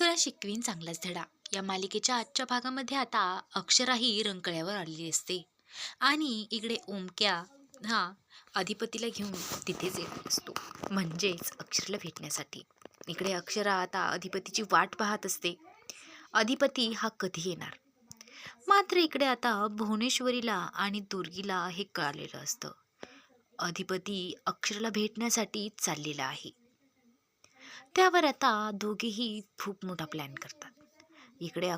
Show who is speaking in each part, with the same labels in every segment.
Speaker 1: तुला शिकवीन चांगलाच धडा. या मालिकेच्या आजच्या भागामध्ये आता अक्षराही रंकळ्यावर आलेली असते. आणि इकडे ओमक्या हा अधिपतीला घेऊन तिथेच येत असतो. म्हणजेच अक्षरला भेटण्यासाठी. इकडे अक्षरा आता अधिपतीची वाट पाहत असते. अधिपती हा कधी येणार? मात्र इकडे आता भुवनेश्वरीला आणि दुर्गीला हे कळालेलं असतं. अधिपती अक्षरला भेटण्यासाठी चाललेला आहे. त्यावर आता दोघेही खूप मोठा प्लॅन करतात. इकडे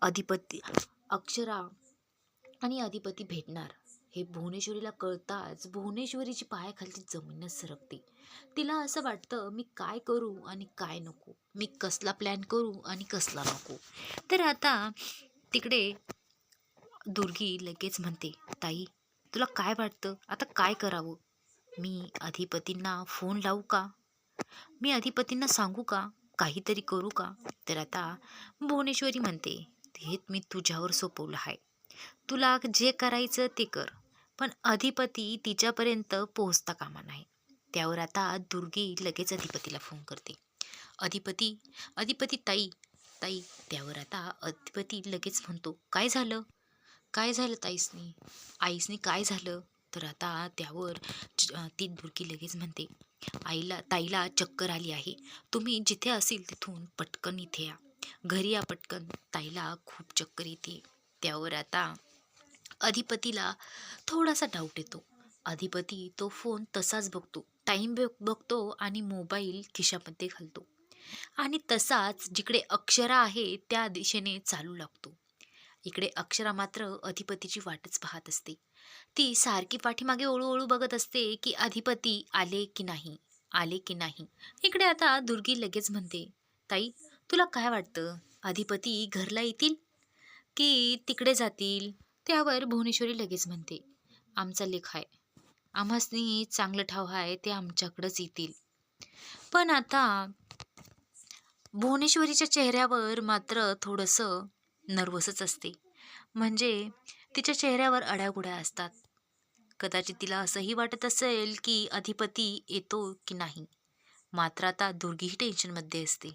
Speaker 1: अधिपती अक्षरा आणि अधिपती भेटणार. हे भुवनेश्वरीला कळताच भुवनेश्वरीची पायाखालची जमीनच सरकते. तिला असं वाटतं मी काय करू आणि काय नको? मी कसला प्लॅन करू आणि कसला नको? तर आता तिकडे दुर्गी लगेच म्हणते ताई तुला काय वाटतं? आता काय करावं? मी अधिपतींना फोन लावू का? मी अधिपतींना सांगू का? काहीतरी करू का? तर आता भुवनेश्वरी म्हणते हे मी तुझ्यावर सोपवलं आहे. तुला जे करायचं ते कर. पण अधिपती तिच्यापर्यंत पोहोचता कामा नाही. त्यावर आता दुर्गी लगेच अधिपतीला फोन करते. अधिपती अधिपती ताई ताई. त्यावर आता अधिपती लगेच म्हणतो काय झालं? काय झालं ताईसनी? आईसनी काय झालं? तर आता त्यावर ती दुर्गी लगेच म्हणते आईला ताईला चक्कर आली आहे. तुम्ही जिथे असेल तिथून पटकन इथे या. घरी या पटकन. ताईला खूप चक्कर येते. त्यावर आता अधिपतीला थोडासा डाऊट येतो. अधिपती तो फोन तसाच बघतो. टाईम बघतो आणि मोबाईल खिशामध्ये घालतो. आणि तसाच जिकडे अक्षरा आहे त्या दिशेने चालू लागतो. इकडे अक्षरा मात्र अधिपतीची वाटच पाहत असते. ती सारखी पाठीमागे ओळूओळू बघत असते की अधिपती आले की नाही आले की नाही. इकडे आता दुर्गी लगेच म्हणते ताई तुला काय वाटतं? अधिपती घरला येतील की तिकडे जातील? त्यावर भुवनेश्वरी लगेच म्हणते आमचा लेख आहे. आम्हासनी चांगलं ठाव आहे ते आमच्याकडंच येतील. पण आता भुवनेश्वरीच्या चेहऱ्यावर मात्र थोडंसं नर्वसच असते. म्हणजे तिच्या चेहऱ्यावर अड्यागुड्या असतात. कदाचित तिला असंही वाटत असेल की अधिपती येतो की नाही. मात्र आता दुर्गीही टेन्शनमध्ये असते.